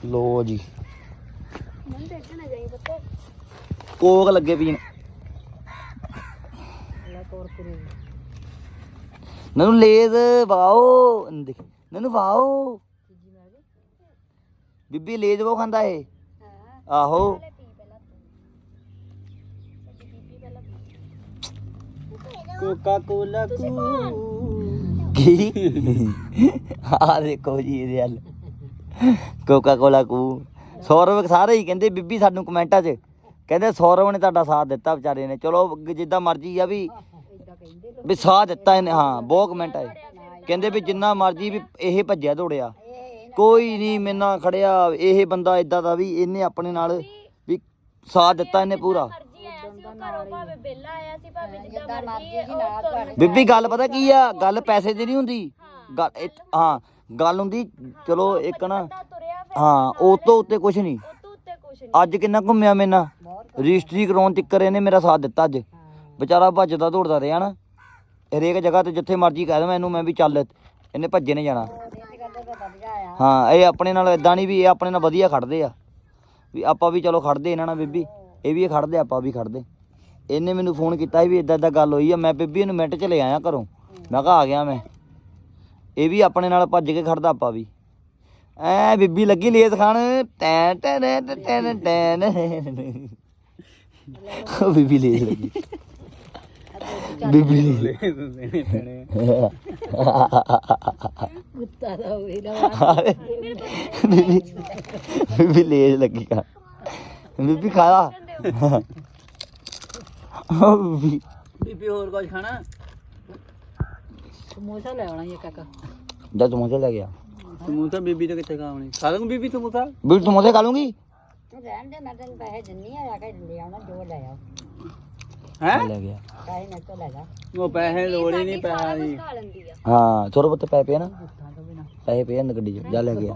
S1: ਲੋ ਜੀ।
S3: ਮਨ ਦੇਖਣਾ ਜਾਈ ਪਤਾ।
S1: ਕੋਕ ਲੱਗੇ ਪੀਣ ਨਨੂੰ ਲੇਜ਼ ਵਾਓ ਦੇਖ ਨਨੂੰ ਵਾਓ। ਬੀਬੀ ਲੇਜ਼ ਉਹ ਖਾਂਦਾ ਏ ਆਹੋ। ਕੋਕਾ ਕੋਲਾ ਕੀ? ਆ ਦੇਖੋ ਜੀ ਇਹਦੇ ਹੱਲ। ਕੋਕਾ ਕੋਲਾ ਕੂ। ਸੌਰਵ ਸਾਰੇ ਹੀ ਕਹਿੰਦੇ ਬੀਬੀ ਸਾਨੂੰ ਕਮੈਂਟਾਂ 'ਚ ਕਹਿੰਦੇ ਸੌਰਵ ਨੇ ਤੁਹਾਡਾ ਸਾਥ ਦਿੱਤਾ ਵਿਚਾਰੇ ਨੇ। ਚਲੋ ਜਿੱਦਾਂ ਮਰਜ਼ੀ ਆ ਵੀ ਵੀ ਸਾਥ ਦਿੱਤਾ ਇਹਨੇ ਹਾਂ ਬਹੁਤ ਕਮੈਂਟ ਆਏ। ਕਹਿੰਦੇ ਵੀ ਜਿੰਨਾ ਮਰਜ਼ੀ ਵੀ ਇਹ ਭੱਜਿਆ ਦੌੜਿਆ। ਕੋਈ ਨਹੀਂ ਮੇਰੇ ਨਾਲ ਖੜਿਆ ਇਹ ਬੰਦਾ ਇਦਾਂ ਦਾ ਵੀ ਇਹਨੇ ਆਪਣੇ ਨਾਲ ਵੀ ਸਾਥ ਦਿੱਤਾ ਇਹਨੇ ਪੂਰਾ। ਬੀਬੀ ਗੱਲ ਪਤਾ ਕੀ ਆ? ਗੱਲ ਪੈਸੇ ਦੀ ਨਹੀਂ ਹੁੰਦੀ। ਹਾਂ। ਗੱਲ ਹੁੰਦੀ ਚਲੋ ਇੱਕ ਨਾ ਹਾਂ ਉਹ ਤੋਂ ਉੱਤੇ ਕੁਝ ਨਹੀਂ।
S3: ਉਹ ਤੋਂ ਉੱਤੇ ਕੁਛ ਨਹੀਂ।
S1: ਅੱਜ ਕਿੰਨਾ ਘੁੰਮਿਆ ਮੇਰੇ ਨਾਲ?
S2: ਬਹੁਤ
S1: ਰਜਿਸਟਰੀ ਕਰਾਉਣ ਤੱਕਰ ਇਹਨੇ ਮੇਰਾ ਸਾਥ ਦਿੱਤਾ ਅੱਜ। ਵਿਚਾਰਾ ਭੱਜਦਾ ਦੌੜਦਾ ਰਿਹਾ ਨਾ। ਹਰੇਕ ਜਗ੍ਹਾ ਤੇ ਜਿੱਥੇ ਮਰਜ਼ੀ ਕਹਿ ਦਵਾਂ ਇਹਨੂੰ ਮੈਂ ਵੀ ਚੱਲ ਇਹਨੇ ਭੱਜੇ ਨੇ ਜਾਣਾ। ਹਾਂ ਇਹ ਆਪਣੇ ਨਾਲ ਇਦਾਂ ਨਹੀਂ ਵੀ ਇਹ ਆਪਣੇ ਨਾਲ ਵਧੀਆ ਖੜਦੇ ਆ। ਵੀ ਆਪਾਂ ਵੀ ਚਲੋ ਖੜਦੇ ਇਹਨਾਂ ਨਾਲ ਬੀਬੀ ਇਹ ਵੀ ਖੜਦੇ ਆਪਾਂ ਵੀ ਖੜਦੇ। ਇਹਨੇ ਮੈਨੂੰ ਫੋਨ ਕੀਤਾ ਸੀ ਵੀ ਇਦਾਂ ਇਦਾਂ ਗੱਲ ਹੋਈ ਆ ਮੈਂ ਬੀਬੀ ਨੂੰ ਮਿੰਟ ਚ ਲੈ ਆਇਆ ਘਰੋਂ। ਮੈਂ ਕਿਹਾ ਆ ਗਿਆ ਮੈਂ। ਇਹ ਵੀ ਆਪਣੇ ਨਾਲ ਭੱਜ ਕੇ ਖੜਦਾ ਆਪਾਂ ਵੀ। ਐ ਬੀਬੀ ਲੱਗੀ ਲੇਸ ਖਾਣ। ਟੈਨ ਟੈਂ ਟੈਂ ਟੈਂ ਉਹ ਬੀਬੀ ਲੇਸ ਲੱਗੀ। ਬੀਬੀ ਲੇਸ।
S4: ਕੁੱਤਾ ਦਾ ਹੋਵੇ
S1: ਬੀਬੀ ਬੀਬੀ ਲੇਜ ਲੱਗੀ ਕਾ ਬੀਬੀ ਖਾਲਾ ਉਹ ਬੀਬੀ
S5: ਬੀਬੀ ਹੋਰ ਕੁਝ ਖਾਣਾ?
S4: ਸਮੋਸਾ ਲੈ ਆਉਣਾ
S1: ਸਮੋਸੇ ਲੈ ਗਿਆ
S5: ਸਮੋਸਾ ਬੀਬੀ ਤੋਂ ਕਿੱਥੇ ਖਾਵਣੀ ਖਾ ਲੂੰ ਬੀਬੀ ਸਮੋਸਾ?
S1: ਬੀਬੀ ਸਮੋਸੇ ਖਾ ਲੂੰਗੀ
S2: ਤੂੰ ਰਹਿਣ ਦੇ ਮੈਂ ਤੈਨੂੰ ਪੈਸੇ ਦਿੰਨੀ ਆ ਆ ਕੇ ਲੈ ਆਉਣਾ ਜੋ ਲੈ ਆ
S5: ਹੈ?
S1: ਲੈ ਗਿਆ
S2: ਪੈਸੇ ਮੇਰੇ ਤੋਂ ਲੈ ਜਾ
S5: ਉਹ ਪੈਸੇ ਲੋੜ ਹੀ ਨਹੀਂ ਪੈਸਾ ਦੀ।
S3: ਖਾ ਲੈਂਦੀ ਆ।
S1: ਹਾਂ ਚੋਰ ਪੁੱਤ ਪੈ ਪਿਆ ਨਾ।
S4: ਤਾਂ ਤੋਂ ਬਿਨਾ।
S1: ਪੈਸੇ ਪਏ ਗੱਡੀ ਚ ਜਾ ਲੈ ਗਿਆ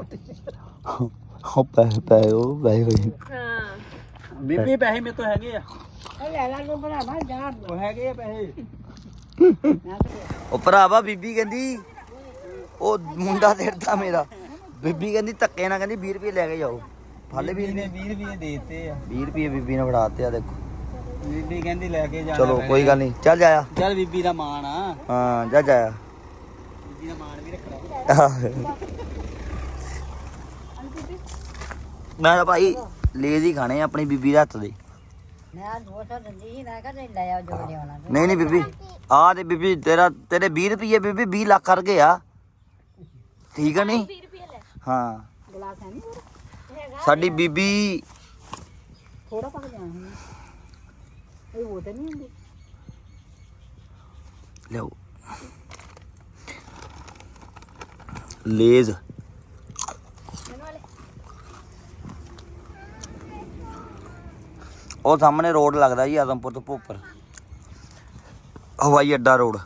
S1: ਉਹ ਪੈਸੇ ਪਏ ਉਹ ਪੈਸੇ ਹੋਏ।
S3: ਹਾਂ।
S5: ਬੀਬੀ ਪੈਸੇ ਮੇਰੇ ਤੋਂ ਹੈਗੇ ਆ।
S2: ਉਹ ਲੈ ਲੈ ਤੂੰ ਭਰਾਵਾ ਜਾ।
S5: ਉਹ ਹੈਗੇ ਆ ਪੈਸੇ।
S1: ਉਹ ਭਰਾਵਾ ਬੀਬੀ ਕਹਿੰਦੀ ਉਹ ਮੁੰਡਾ ਦੇਰਦਾ ਮੇਰਾ। ਬੀਬੀ ਕਹਿੰਦੀ ਧੱਕੇ ਨਾਲ ਕਹਿੰਦੀ 20 ਰੁਪਏ ਲੈ ਕੇ ਜਾਓ। ਫਲ ਵੀ
S5: ਬੀਬੀ ਨੇ 20 ਰੁਪਏ ਦੇਤੇ ਆ।
S1: 20 ਰੁਪਏ ਬੀਬੀ ਨੇ ਫੜਾਤੇ ਆ ਦੇਖੋ।
S5: ਬੀਬੀ ਕਹਿੰਦੀ ਲੈ ਕੇ ਜਾਣਾ
S1: ਚਲੋ ਕੋਈ ਗੱਲ ਨਹੀਂ। ਚੱਲ ਜਾਇਆ।
S5: ਚੱਲ ਬੀਬੀ ਦਾ ਮਾਣ ਆ।
S1: ਹਾਂ ਜਾ ਜਾਇਆ।
S5: ਬੀਬੀ ਦਾ ਮਾਣ ਵੀ ਰੱਖਣਾ।
S1: ਮੈਂ ਤਾਂ ਭਾਈ ਲੇਜ਼ ਹੀ ਖਾਣੇ ਆਪਣੀ ਬੀਬੀ ਦੇ ਹੱਥ ਦੇ।
S2: ਮੈਂ ਦੋ ਸੌ ਦਿੰਦੀ ਸੀ ਮੈਂ ਕਿਹਾ ਤੇ ਲੈ ਆਓ ਜੋ ਲਿਆਉਣਾ ਤੇ।
S1: ਨਹੀਂ ਨਹੀਂ ਬੀਬੀ ਆ ਤੇ ਬੀਬੀ ਤੇਰਾ ਤੇਰੇ 20 ਰੁਪਏ ਬੀਬੀ 20 ਲੱਖ ਕਰ ਗਏ ਆ। ਠੀਕ ਆ ਨਹੀਂ?
S3: 20 ਰੁਪਏ ਲੈ
S1: ਹਾਂ
S4: ਗਲਾਸ ਹੈ ਨਹੀਂ
S1: ਸਾਡੀ ਬੀਬੀ
S4: ਥੋੜਾ ਪਕ ਜਾਣਾ ਹੈ ਇਹ ਉਹ ਤਾਂ ਨਹੀਂ ਹੁੰਦੀ।
S1: ਲਿਆਓ। ਲੇਜ਼
S3: ਮੈਨੂੰ ਵਾਲੇ
S1: ਉਹ ਸਾਹਮਣੇ ਰੋਡ ਲੱਗਦਾ ਜੀ ਆਦਮਪੁਰ ਤੋਂ ਭੋਪਰ। ਹਵਾਈ ਅੱਡਾ ਰੋਡ।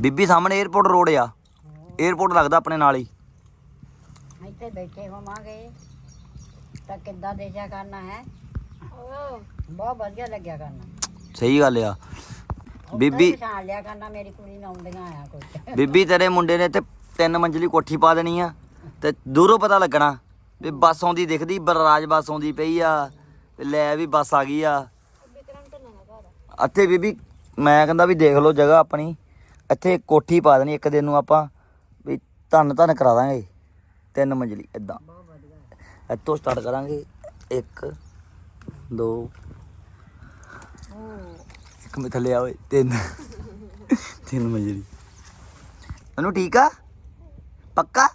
S1: ਬੀਬੀ ਸਾਹਮਣੇ 에어ਪੋਰਟ ਰੋਡ ਆ। 에어ਪੋਰਟ ਲੱਗਦਾ ਆਪਣੇ ਨਾਲ ਹੀ।
S2: ਇੱਥੇ ਬੈਠੇ ਹੋਵਾਂਗੇ। ਤਾਂ ਕਿੱਦਾਂ ਦੇਜਾ ਕਰਨਾ ਹੈ? ਬਹੁਤ ਵਧੀਆ ਲੱਗਿਆ ਕਰਨਾ।
S1: ਸਹੀ ਗੱਲ ਆ। ਬੀਬੀ
S2: ਪਛਾਣ ਲਿਆ ਕਰਨਾ ਮੇਰੀ ਕੁੜੀ ਨੂੰ ਆਉਂਦੀਆਂ ਆ ਕੋਈ
S1: ਬੀਬੀ ਤੇਰੇ ਮੁੰਡੇ ਨੇ ਤੇ ਤਿੰਨ ਮੰਜ਼ਲੀ ਕੋਠੀ ਪਾ ਦੇਣੀ ਆ ਤੇ ਦੂਰੋਂ ਪਤਾ ਲੱਗਣਾ। ਵੀ ਬੱਸ ਆਉਂਦੀ ਦਿਖਦੀ, ਬਰਰਾਜ ਬੱਸ ਆਉਂਦੀ ਪਈ ਆ, ਵੀ ਲੈ ਵੀ ਬੱਸ ਆ ਗਈ ਆ। ਇੱਥੇ ਬੀਬੀ ਮੈਂ ਕਹਿੰਦਾ ਵੀ ਦੇਖ ਲਓ ਜਗ੍ਹਾ ਆਪਣੀ, ਇੱਥੇ ਕੋਠੀ ਪਾ ਦੇਣੀ ਇੱਕ ਦਿਨ ਨੂੰ ਆਪਾਂ, ਵੀ ਧੰਨ ਧੰਨ ਕਰਾ ਦਾਂਗੇ। ਤਿੰਨ ਮੰਜ਼ਲੀ ਇਦਾਂ ਇੱਥੋਂ ਸਟਾਰਟ ਕਰਾਂਗੇ। 1 2 ਇੱਕ ਮੇ ਥੱਲੇ ਆਵੇ ਤਿੰਨ ਤਿੰਨ ਮੰਜ਼ਲੀ। ਮੈਨੂੰ ਠੀਕ ਆ? ਪੱਕਾ?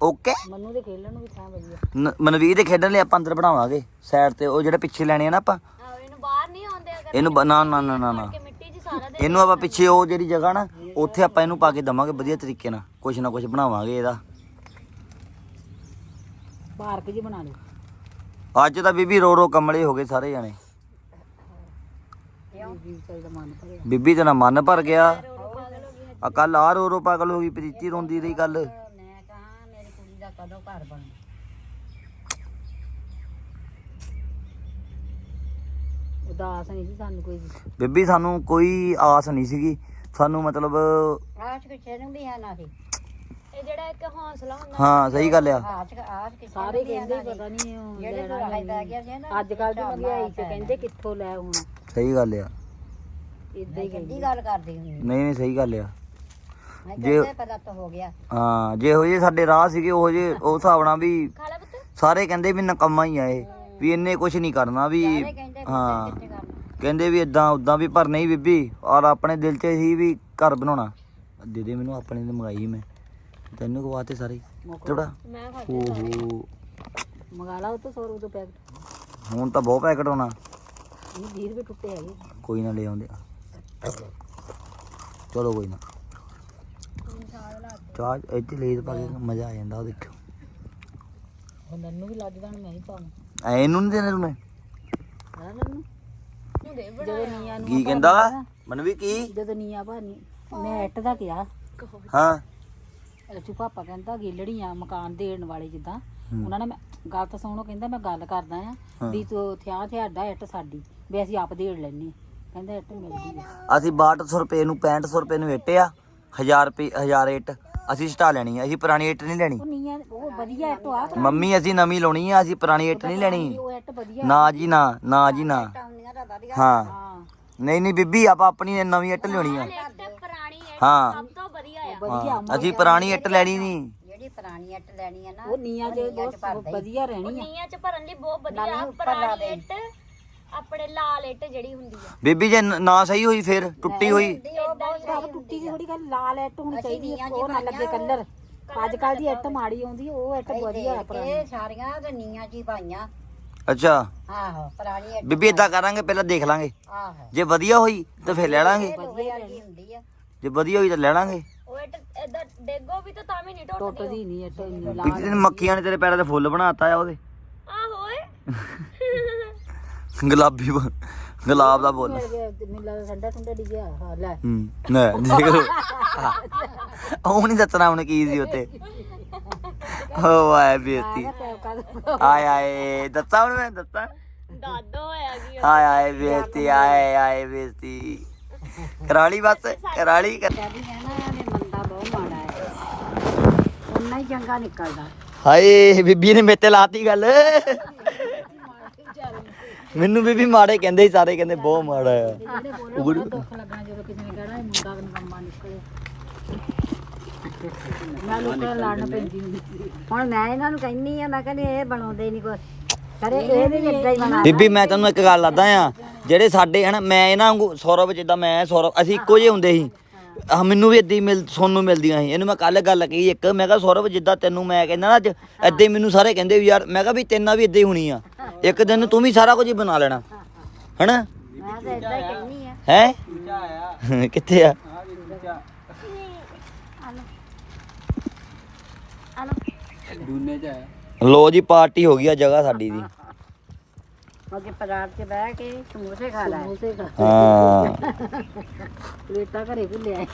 S1: ਓਕੇ
S4: ਮੰਨੂ ਦੇ ਖੇਲਣ ਨੂੰ ਵੀ ਥਾਂ ਵਧੀਆ।
S1: ਨ- ਮਨਵੀਰ ਦੇ ਖੇਡਣ ਲਈ ਆਪਾਂ ਅੰਦਰ ਬਣਾਵਾਂਗੇ। ਸਾਈਡ ਤੇ ਉਹ ਜਿਹੜੇ ਪਿੱਛੇ ਲੈਣੇ ਆ ਨਾ ਆਪਾਂ।
S3: ਆਹ ਇਹਨੂੰ ਬਾਹਰ ਨਹੀਂ ਆਉਂਦੇ ਅਗਰ
S1: ਇਹਨੂੰ ਬ- ਨਾ ਨਾ ਨਾ ਨਾ ਨਾ।
S3: ਕਿ ਮਿੱਟੀ 'ਚ ਸਾਰਾ ਦਿਨ
S1: ਇਹਨੂੰ ਆਪਾਂ ਪਿੱਛੇ ਉਹ ਜਿਹੜੀ ਜਗ੍ਹਾ ਨਾ ਉੱਥੇ ਆਪਾਂ ਇਹਨੂੰ ਪਾ ਕੇ ਦਵਾਂਗੇ ਵਧੀਆ ਤਰੀਕੇ ਨਾਲ। ਕੁਛ ਨਾ ਕੁਛ ਬਣਾਵਾਂਗੇ ਇਹਦਾ।
S4: ਪਾਰਕ ਜੀ ਬਣਾ ਲਓ
S1: ਅੱਜ ਤਾਂ ਬੀਬੀ ਰੋ ਰੋ ਕਮਲੇ ਹੋ ਗਏ ਸਾਰੇ ਜਾਣੇ।
S4: ਵੀ ਚਾਹੀਦਾ ਮਨ ਭਰਿਆ।
S1: ਬੀਬੀ ਤੇ ਨਾ ਮਨ ਭਰ ਗਿਆ। ਆ ਕੱਲ ਆ ਰੋ ਰੋ ਪਾਗਲ ਹੋ ਗਈ ਪ੍ਰੀਤੀ ਰੋਂਦੀ ਰਹੀ ਕੱਲ
S2: ਕਦੋਂ ਘਰ ਬਣਨਾ
S4: ਉਦਾਸ ਨਹੀਂ ਸੀ ਸਾਨੂੰ ਕੋਈ।
S1: ਬੀਬੀ ਸਾਨੂੰ ਕੋਈ ਆਸ ਨਹੀਂ ਸੀਗੀ। ਸਾਨੂੰ ਮਤਲਬ
S2: ਆਸ ਕਿਸੇ ਨੂੰ ਵੀ ਹੈ ਨਾ ਸੀ
S3: ਇਹ ਜਿਹੜਾ ਇੱਕ ਹੌਸਲਾ ਹੁੰਦਾ
S1: ਹਾਂ ਸਹੀ ਗੱਲ ਆ।
S2: ਆਸ ਆਸ ਕਿਸੇ
S4: ਸਾਰੇ
S2: ਨੂੰ ਵੀ ਹੈ
S4: ਕਹਿੰਦੇ
S2: ਨਾ
S4: ਹੀ
S2: ਸੀ।
S4: ਪਤਾ ਨਹੀਂ ਉਹ
S2: ਜਿਹੜੇ
S4: ਲੈਣਾ
S2: ਤੋਂ
S4: ਨਹੀਂ।
S2: ਪੈ ਗਿਆ ਸੀ ਨਾ
S4: ਅੱਜ ਕੱਲ ਦੀ ਮਹਿੰਗਾਈ ਚ ਕਹਿੰਦੇ ਕਿੱਥੋਂ ਲੈ ਹੁਣ।
S1: ਸਹੀ ਗੱਲ ਆ।
S4: ਇਦਾਂ ਹੀ
S2: ਕਿੱਡੀ
S4: ਕਹਿੰਦੇ
S2: ਗੱਲ ਕਰਦੀ ਹੁੰਦੀ
S1: ਨਹੀਂ ਨਹੀਂ ਸਹੀ ਗੱਲ ਆ। ਜੇ-
S2: ਕਹਿੰਦੇ ਪਤਾ ਤਾਂ ਹੋ ਗਿਆ।
S1: ਹਾਂ ਜੇ ਹੋ ਜੇ ਸਾਡੇ ਰਾਹ ਸੀਗੇ ਉਹ ਜੇ ਉਸ ਹਿਸਾਬ ਨਾਲ ਵੀ
S3: ਪੁੱਤ।
S1: ਸਾਰੇ ਕਹਿੰਦੇ ਵੀ ਨਕਮਾ ਹੀ ਆ ਇਹ ਵੀ ਇਹਨੇ ਕੁਝ ਨਹੀਂ ਕਰਨਾ ਵੀ
S2: ਸਾਰੇ ਕਹਿੰਦੇ ਵੀ
S1: ਹਾਂ।
S2: ਕਿੱਥੇ ਕਰਨਾ।
S1: ਕਹਿੰਦੇ ਵੀ ਇਦਾਂ ਉਦਾਂ ਵੀ ਪਰ ਨਹੀਂ ਬੀਬੀ ਔਰ ਆਪਣੇ ਦਿਲ 'ਚ ਸੀ ਵੀ ਘਰ ਬਣਾਉਣਾ। ਦੇ ਦੇ ਮੈਨੂੰ ਆਪਣੇ ਨੇ ਮੰਗਾਈ ਮੈਂ। ਤੈਨੂੰ ਕਵਾਤੇ ਸਾਰੇ। ਥੋੜਾ
S3: ਮੈਂ ਖਾ
S1: ਓਹੋ।
S4: ਮੰਗਾ ਲਾ ਉਹ ਤੋਂ 100 ਰੁਪਏ ਪੈਕਟ
S1: ਹੁਣ ਤਾਂ ਬਹੁਤ ਪੈਕਟ ਹੋਣਾ।
S4: ਨਹੀਂ 20 ਰੁਪਏ ਟੁੱਟੇ ਹੈਗੇ।
S1: ਕੋਈ ਨਾ ਲੈ ਆਉਂਦੇ ਚਲੋ ਕੋਈ ਨਾ। ਚਾਹ ਇੱਥੇ ਲੈ ਪਾ ਕੇ ਮਜ਼ਾ ਆ ਜਾਂਦਾ ਉਹ ਦੇਖਿਓ।
S4: ਉਹ ਨੰਨੂ ਵੀ ਲੱਗ ਜਾਣ ਮੈਂ ਹੀ ਪਾਵਾਂ
S1: ਐ ਇਹਨੂੰ ਨਹੀਂ ਦੇਣਾ ਤੂੰ?
S4: ਹਾਂ ਨੰਨੂ। ਜਦੋਂ ਨੀਆਂ ਨੂੰ
S1: ਕੀ ਕਹਿੰਦਾ? ਮਨ ਵੀ ਕੀ?
S4: ਜਦੋਂ ਨੀਆਂ ਭਾਨੀ ਮੈਂ ਇੱਟ ਦਾ ਕਿਹਾ।
S1: ਹਾਂ।
S4: ਅਚੂ ਪਾਪਾ ਕਹਿੰਦਾ ਗਿੱਲੜੀਆਂ ਮਕਾਨ ਦੇਣ ਵਾਲੇ ਜਿੱਦਾਂ। ਉਹਨਾਂ ਨੇ ਮੈਂ ਗੱਲ ਤਾਂ ਸੁਣੋ ਕਹਿੰਦਾ ਮੈਂ ਗੱਲ ਕਰਦਾ ਆ ਵੀ ਤੂੰ ਥਿਆ ਥਿਆਡਾ ਇੱਟ ਸਾਡੀ ਵੀ ਅਸੀਂ ਆਪ ਦੇੜ ਲੈਣੀ ਕਹਿੰਦਾ ਇੱਟ ਮਿਲਦੀ ਆ।
S1: ਅਸੀਂ 6200 ਰੁਪਏ ਨੂੰ 6500 ਰੁਪਏ ਨੂੰ ਇੱਟ ਆ 1000 ਰੁਪਏ 1000 ਇੱਟ। ਅਸੀਂ ਸਟਾ ਲੈਣੀ ਆ ਅਸੀਂ ਪੁਰਾਣੀ ਇੱਟ ਨਹੀਂ ਲੈਣੀ।
S4: ਉਹ ਨੀਆਂ ਉਹ ਵਧੀਆ ਇੱਟ ਆ
S1: ਮੰਮੀ ਅਸੀਂ ਨਵੀਂ ਲਾਉਣੀ ਆ ਅਸੀਂ ਪੁਰਾਣੀ ਇੱਟ ਨਹੀਂ ਲੈਣੀ।
S4: ਉਹ ਇੱਟ ਵਧੀਆ।
S1: ਨਾ ਜੀ ਨਾ ਨਾ ਜੀ ਨਾ। ਹਾਂ
S4: ਹਾਂ।
S1: ਨਹੀਂ ਨਹੀਂ ਬੀਬੀ ਆਪਾਂ ਆਪਣੀ ਨਵੀਂ ਇੱਟ ਲਿਆਉਣੀ ਆ।
S3: ਪੁਰਾਣੀ ਹੈ
S1: ਹਾਂ।
S3: ਸਭ ਤੋਂ ਵਧੀਆ ਆ।
S4: ਵਧੀਆ
S1: ਹਾਂ, ਅਸੀਂ ਪੁਰਾਣੀ ਇੱਟ ਲੈਣੀ ਨਹੀਂ।
S2: ਜਿਹੜੀ ਪੁਰਾਣੀ ਇੱਟ ਲੈਣੀ ਹੈ ਨਾ
S4: ਉਹ ਨੀਆਂ ਚ ਬਹੁਤ ਵਧੀਆ ਰਹਿਣੀ ਆ।
S3: ਨੀਆਂ 'ਚ ਭਰਨ ਲਈ ਬਹੁਤ ਵਧੀਆ ਆ ਪੁਰਾਣੀ। ਇੱਟ ਆਪਣੇ ਲਾਲ ਇੱਟ ਜਿਹੜੀ ਹੁੰਦੀ ਆ।
S1: ਬੀਬੀ ਜੇ ਨ- ਨਾ ਸਹੀ ਹੋਈ ਫਿਰ ਟੁੱਟੀ ਹੋਈ।
S2: ਦੀ ਉਹ ਬਹੁਤ
S4: ਭਰਾਵਾ ਟੁੱਟੀ ਦੀ ਥੋੜੀ ਗੱਲ ਲਾਲ ਇੱਟ ਹੋਣੀ ਚਾਹੀਦੀ ਆ ਉਹ ਨਾ ਲੱਗੇ ਕਲਰ। ਅੱਜ ਕੱਲ ਦੀ ਇੱਟ ਮਾੜੀ ਆਉਂਦੀ ਉਹ ਇੱਟ ਵਧੀਆ ਆ ਪੁਰਾਣੀ।
S2: ਇਹ ਸਾਰੀਆਂ ਤੇ ਨੀਆਂ ਚ ਹੀ ਪਾਈਆਂ।
S1: ਅੱਛਾ।
S2: ਆਹੋ ਪੁਰਾਣੀ ਇੱਟ
S1: ਬੀਬੀ ਇਦਾਂ ਕਰਾਂਗੇ ਪਹਿਲਾਂ ਦੇਖ ਲਾਂਗੇ।
S2: ਆਹੋ।
S1: ਜੇ ਵਧੀਆ ਹੋਈ ਤਾਂ ਫਿਰ ਲੈ ਲਾਂਗੇ।
S2: ਹੁੰਦੀ ਆ।
S1: ਜੇ ਵਧੀਆ ਹੋਈ ਤਾਂ ਲੈ ਲਾਂਗੇ।
S3: ਉਹ ਇੱਟ ਏਦਾਂ ਡੇਗੋ ਵੀ ਤਾਂ ਤਾਂ ਵੀ ਨਹੀਂ ਟੁੱਟਦੀ
S4: ਟੁੱਟਦੀ ਨਹੀਂ ਇੱਟ ਇੰਨੀ ਲਾਲ
S1: ਪਿਛਲੇ ਦਿਨ ਮੱਖੀਆਂ ਨੇ ਤੇਰੇ ਪੈਰਾਂ ਤੇ ਫੁੱਲ ਬਣਾਤਾ ਆ ਉਹਦੇ।
S3: ਆਹੋ ਏ
S1: ਗੁਲਾਬੀ ਬ- ਗੁਲਾਬ ਦਾ ਫੁੱਲ
S4: ਮੈਨੂੰ ਲੱਗਦਾ ਠੰਡਾ ਠੰਡਾ ਡਿੱਗਿਆ ਹਾਂ ਲੈ।
S1: ਹੂੰ ਨਾ ਦੇਖ। ਉਹ ਨਹੀਂ ਦੱਸਣਾ ਹੁਣ ਕੀ ਸੀ ਉੱਤੇ ਹੋ ਆਏ ਬੇਤੀ।
S4: ਟੈਪ ਕਰ
S1: ਆਏ ਆਏ ਦੱਸਾਂ ਹੁਣ ਮੈਂ ਦੱਸਾਂ।
S3: ਦਾਦੋ ਹੋਇਆ ਕੀ
S1: ਆਏ ਆਏ ਬੇਤੀ ਆਏ ਆਏ ਬੇਤੀ। ਕਰਾਲੀ ਬਸ ਕਰਾਲੀ ਕਰ-
S2: ਕਹਿੰਦੀ ਹੈ ਨਾ ਇਹ ਮੰਦਾ ਬਹੁਤ ਮਾੜਾ ਹੈ। ਉਨਾ ਹੀ ਚੰਗਾ ਨਿਕਲਦਾ।
S1: ਹਾਏ ਬੀਬੀ ਨੇ ਮੇਤੇ ਲਾਤੀ ਗੱਲ। ਮੈਨੂੰ ਵੀ ਵੀ ਮਾੜੇ ਕਹਿੰਦੇ ਸੀ ਸਾਰੇ ਕਹਿੰਦੇ ਬਹੁਤ ਮਾੜਾ ਆ।
S4: ਜਿਹੜੇ ਬੋਲੇ ਬੜਾ ਦੁੱਖ ਲੱਗਣਾ ਜਦੋਂ ਕਿਸੇ ਨੇ ਕਹਿਣਾ ਇਹ ਮੁੰਡਾ ਨਿਕੰਮਾ ਨਿਕਲੇ ਮੈਂ ਲੋਕਾਂ ਨਾਲ ਲੜਨ ਪੈਂਦੀ ਹੁੰਦੀ ਸੀ
S2: ਹੁਣ ਮੈਂ ਇਹਨਾਂ ਨੂੰ ਕਹਿੰਨੀ ਆ ਮੈਂ ਕਹਿੰਦੀ ਇਹ ਬਣਾਉਂਦੇ ਨਹੀਂ ਕੁਛ। ਕਰੇ ਇਹ ਵੀ ਇਦਾਂ ਹੀ ਬਣਾ
S1: ਬੀਬੀ ਮੈਂ ਤੈਨੂੰ ਇੱਕ ਗੱਲ ਦੱਸਦਾ ਆ। ਜਿਹੜੇ ਸਾਡੇ ਹਨ ਮੈਂ ਇਹਨਾਂ ਵਾਂਗੂ ਸੌਰਵ ਜਿੱਦਾਂ ਮੈਂ ਸੌਰਵ ਅਸੀਂ ਇੱਕੋ ਜਿਹੇ ਹੁੰਦੇ ਸੀ। ਆਹ ਮੈਨੂੰ ਵੀ ਏਦਾਂ ਹੀ ਮਿਲ ਸੋਨੂੰ ਮਿਲਦੀਆਂ ਸੀ। ਇਹਨੂੰ ਮੈਂ ਕੱਲ ਗੱਲ ਕਹੀ ਇੱਕ ਮੈਂ ਕਿਹਾ ਸੌਰਵ ਜਿੱਦਾਂ ਤੈਨੂੰ ਮੈਂ ਕਹਿੰਦਾ ਨਾ ਅੱਜ ਏਦਾਂ ਹੀ ਮੈਨੂੰ ਸਾਰੇ ਕਹਿੰਦੇ ਵੀ ਯਾਰ ਮੈਂ ਕਿਹਾ ਵੀ ਤੇਨਾਂ ਵੀ ਏਦਾਂ ਹੀ ਹੋਣੀ ਆ। ਇੱਕ ਦਿਨ ਨੂੰ ਤੂੰ ਵੀ ਸਾਰਾ ਕੁਝ ਹੀ ਬਣਾ ਲੈਣਾ। ਹਨਾ?
S2: ਮੈਂ ਤਾਂ ਇਦਾਂ ਹੀ? ਕਹਿੰਨੀ ਆ
S1: ਹੈ
S5: ਚੂਚਾ ਆਇਆ
S1: ਕਿੱਥੇ ਆ?
S5: ਆ ਵੀ ਚੂਚਾ ਦੂਨੇ ਚ ਆਇਆ
S1: ਲੋ ਜੀ ਪਾਰਟੀ ਹੋ ਗਈ ਆ ਜਗ੍ਹਾ ਸਾਡੀ ਦੀ।
S2: ਉਹਦੇ ਪਰਾਤ 'ਚ ਬਹਿ ਕੇ ਸਮੋਸੇ ਖਾ ਲੈ।
S4: ਸਮੋਸੇ ਦਾ
S1: ਹਾਂ।
S4: ਪਲੇਟਾਂ ਘਰੇ ਭੁੱਲਿਆ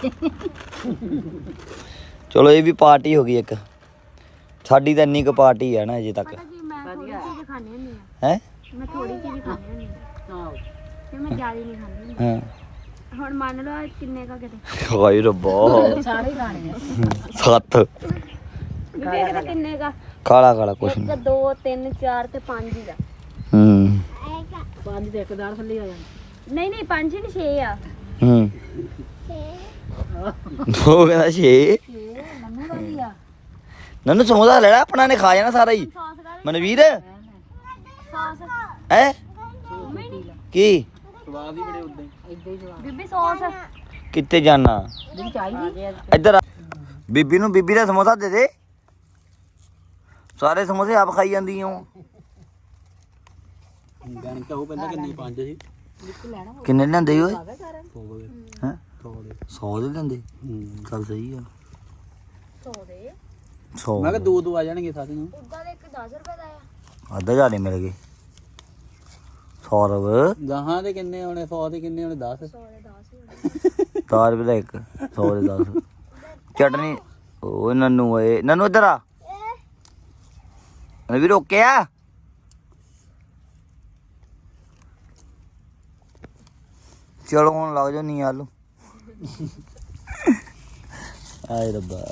S1: ਚਲੋ ਇਹ ਵੀ ਪਾਰਟੀ ਹੋ ਗਈ ਇੱਕ। ਸਾਡੀ ਤਾਂ ਇੰਨੀ ਕੁ ਪਾਰਟੀ ਹੈ ਨਾ ਅਜੇ ਤੱਕ।
S3: ਥੋੜੀ ਚੀਜ਼ ਖਾਣੀ ਹੁੰਦੀ ਆ।
S1: ਹੈ?
S3: ਮੈਂ ਥੋੜੀ ਚੀਜ਼ ਖਾਣੀ ਹੁੰਦੀ ਆ।
S4: ਆਹੋ।
S3: ਤੇ ਮੈਂ ਜ਼ਿਆਦਾ ਨਹੀਂ ਖਾਂਦੀ ਹੁੰਦੀ।
S1: ਹਾਂ।
S3: ਹੁਣ ਮੰਨ ਲਓ ਕਿੰਨੇ ਕਾ ਕਿਤੇ।
S1: ਹਾਏ ਰੱਬਾ।
S4: ਸਾਰੇ ਹੀ ਖਾਣੇ ਆ।
S1: ਸੱਤ।
S3: ਵੀ ਵੇਖਦਾ ਕਿੰਨੇ ਕਾ
S1: ਕਾਲਾ ਕਾਲਾ ਕੁਛ
S3: ਇੱਕ
S1: ਨਹੀਂ।
S3: ਦੋ ਤਿੰਨ ਚਾਰ ਤੇ ਪੰਜ ਹੀ ਦਾ
S1: ਹੂੰ।
S4: ਪੰਜ ਤੇ ਇੱਕ ਦਾਲ ਥੱਲੇ ਆ ਜਾਂਦੀ।
S3: ਨਹੀਂ ਨਹੀਂ ਪੰਜ ਨਹੀਂ ਛੇ ਆ।
S1: ਹੂੰ। ਉਹ ਕਹਿੰਦਾ ਛੇ।
S4: ਮੰਨੂ ਦਾ ਵੀ ਆ?
S1: ਨੰਨੂ ਸਮੋਸਾ ਲੈ ਲੈ ਆਪਣਾ ਨੇ ਖਾ ਜਾਣਾ ਸਾਰਾ ਹੀ। ਮਨਵੀਰ
S3: ਸੌਸ
S1: ਹੈ? ਕੀ?
S5: ਸਵਾਦ ਹੀ ਬੜੇ ਉਦਾਂ ਹੀ
S4: ਏਦਾਂ ਹੀ ਜਵਾਬ
S3: ਬੀਬੀ ਸੌਸ।
S1: ਕਿੱਥੇ ਜਾਣਾ?
S4: ਦਿਨ ਚਾਹੀਦੀ
S1: ਇੱਧਰ ਆ। ਬੀਬੀ ਨੂੰ ਬੀਬੀ ਦਾ ਸਮੋਸਾ ਦੇ ਦੇ। ਸਾਰੇ ਸਮੋਸੇ ਆਪ ਖਾਈ ਜਾਂਦੀ ਹੋ
S5: ਪਹਿਲਾਂ ਕਿੰਨੇ ਪੰਜ ਸੀ
S1: ਕਿੰਨੇ ਲੈਂਦੇ ਓਏ? ਹੈ?
S5: ਸੌ ਦੇ
S1: 100 ਦੇ ਲੈਂਦੇ
S5: ਹੂੰ।
S1: ਚੱਲ ਸਹੀ ਆ।
S3: ਸੌ ਦੇ?
S1: 100
S5: ਮੈਂ ਕਿਹਾ ਦੋ ਦੋ ਆ ਜਾਣਗੇ ਸਾਰੇ ਨੂੰ।
S3: ਉਦਾਂ ਦੇ ਇੱਕ 10 ਰੁਪਏ ਦਾ ਆ।
S1: ਅੱਧਾ ਜਾਣੇ ਮਿਲ ਗਏ। ਸੌਰਵ।
S5: ਦਹਾਂ ਦੇ ਕਿੰਨੇ ਹੋਣੇ? 100 ਦੇ ਕਿੰਨੇ ਹੋਣੇ? 10
S3: ਸੌ ਦੇ 10
S1: 10 ਰੁਪਏ ਦਾ ਇੱਕ 100 ਦੇ 10 ਚਟਨੀ। ਓਏ ਨੰਨੂ ਓਏ ਨੰਨੂ ਇੱਧਰ ਆ। ਵੀ ਰੋਕਿਆ ਚਲੋ ਹੁਣ ਲੱਗ ਜਾ ਨਹੀਂ ਆਲੂ। ਆਏ ਰੱਬਾ।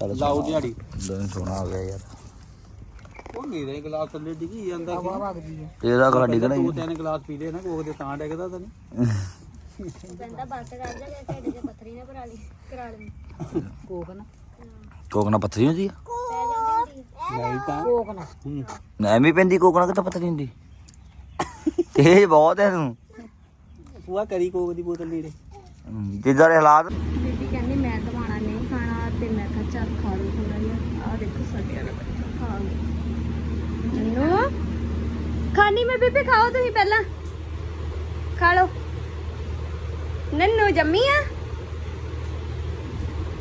S1: ਚਲ
S5: ਲਾਓ ਦਿਹਾੜੀ।
S1: ਦਿਨ ਸੋਹਣਾ ਆ ਗਿਆ ਯਾਰ।
S5: ਉਹ ਮੇਰੇ ਗਲਾਸ ਥੱਲੇ ਡਿੱਗੀ ਜਾਂਦਾ ਸੀ
S4: ਵਗਦੀ ਆ।
S1: ਇਹਦਾ ਗਾਡੀ
S5: ਪਹਿਲਾਂ
S1: ਕਰਾਈ
S5: ਦੋ ਤਿੰਨ ਗਲਾਸ ਪੀ ਲਏ ਨਾ ਕੋਕ ਦੇ ਤਾਂ ਡਿੱਗਦਾ ਤਾਂ ਨਹੀਂ।
S3: ਕਹਿੰਦਾ ਬਸ ਕਰ ਜਾ ਜੇ ਢਿੱਡ 'ਚ ਪੱਥਰੀ ਨਾ ਕਰਾ ਲਈ ਕਰਾ ਲਈ
S4: ਕੋਕ ਨਾ।
S1: ਕੋਕਣਾ ਪੱਥਰੀ ਹੁੰਦੀ ਆ?
S3: ਪੈ ਜਾਂਦੀ ਹੁੰਦੀ ਆ।
S5: ਨਹੀਂ ਤਾਂ।
S4: ਕੋਕ ਨਾ।
S5: ਹੂੰ।
S1: ਨਾ ਐਵੇਂ ਪੈਂਦੀ ਕੋਕਣਾ ਕਿਤਾ ਪੱਥਰੀ ਹੁੰਦੀ? ਤੇਜ ਬਹੁਤ ਹੈ ਤੂੰ
S5: ਪੂਆ ਕਰੀ ਕੋਕ ਦੀ ਬੋਤਲ
S1: ਹਮ, ਜਿੱਦਾਂ ਦੇ ਹਾਲਾਤ
S3: ਬੀਬੀ ਕਹਿੰਦੀ ਮੈਂ ਦਵਾਣਾ ਨਹੀਂ ਖਾਣਾ ਤੇ ਮੈਂ ਕਿਹਾ ਚੱਲ ਖਾ ਲਓ ਆ ਦੇਖੋ ਸਾਡੇ ਵਾਲਾ ਬੱਚਾ। ਖਾ ਲਓ। ਖਾਣੀ ਮੈਂ ਬੀਬੀ, ਖਾਓ ਤੁਸੀਂ ਪਹਿਲਾਂ। ਖਾ ਲਓ। ਨੰਨੂ ਜੰਮੀ ਆ?